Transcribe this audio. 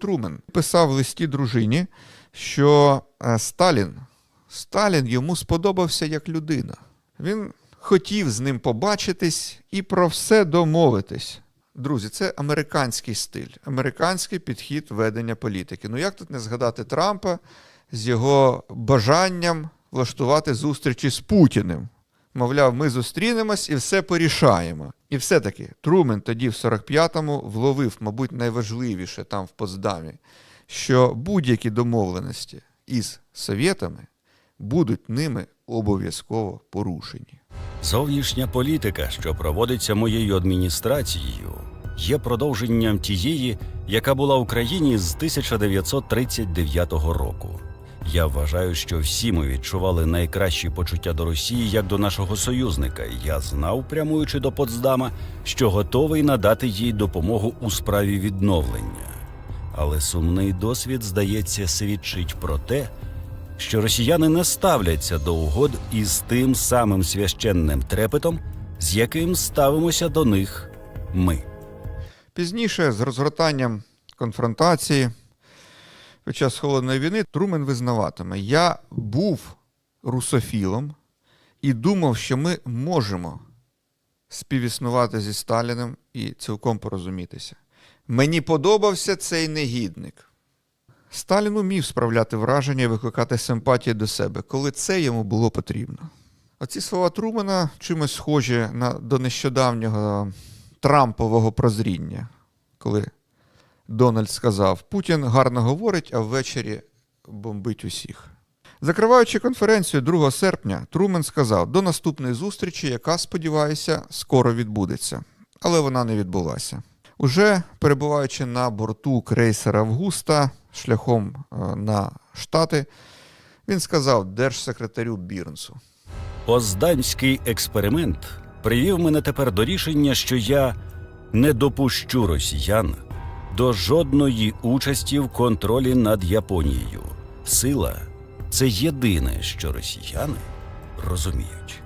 Трумен писав в листі дружині, що е, Сталін, Сталін йому сподобався як людина. Він хотів з ним побачитись і про все домовитись. Друзі, це американський стиль, американський підхід ведення політики. Ну як тут не згадати Трампа з його бажанням влаштувати зустрічі з Путіним? Мовляв, ми зустрінемось і все порішаємо. І все-таки Трумен тоді в 45-му вловив, мабуть, найважливіше там в Потсдамі, що будь-які домовленості із совєтами будуть ними обов'язково порушені. Зовнішня політика, що проводиться моєю адміністрацією, є продовженням тієї, яка була в країні з 1939 року. Я вважаю, що всі ми відчували найкращі почуття до Росії як до нашого союзника. Я знав, прямуючи до Потсдама, що готовий надати їй допомогу у справі відновлення. Але сумний досвід, здається, свідчить про те, що росіяни не ставляться до угод із тим самим священним трепетом, з яким ставимося до них ми. Пізніше, з розгортанням конфронтації під час холодної війни, Трумен визнаватиме: я був русофілом і думав, що ми можемо співіснувати зі Сталіним і цілком порозумітися. Мені подобався цей негідник. Сталін умів справляти враження і викликати симпатії до себе, коли це йому було потрібно. Оці слова Трумана чимось схожі на до нещодавнього Трампового прозріння, коли Дональд сказав: Путін гарно говорить, а ввечері бомбить усіх. Закриваючи конференцію 2 серпня, Трумен сказав до наступної зустрічі, яка, сподіваюся, скоро відбудеться. Але вона не відбулася. Уже перебуваючи на борту крейсера Августа шляхом е, на Штати, він сказав держсекретарю Бірнсу. Позданський експеримент привів мене тепер до рішення, що я не допущу росіян до жодної участі в контролі над Японією. Сила це єдине, що росіяни розуміють.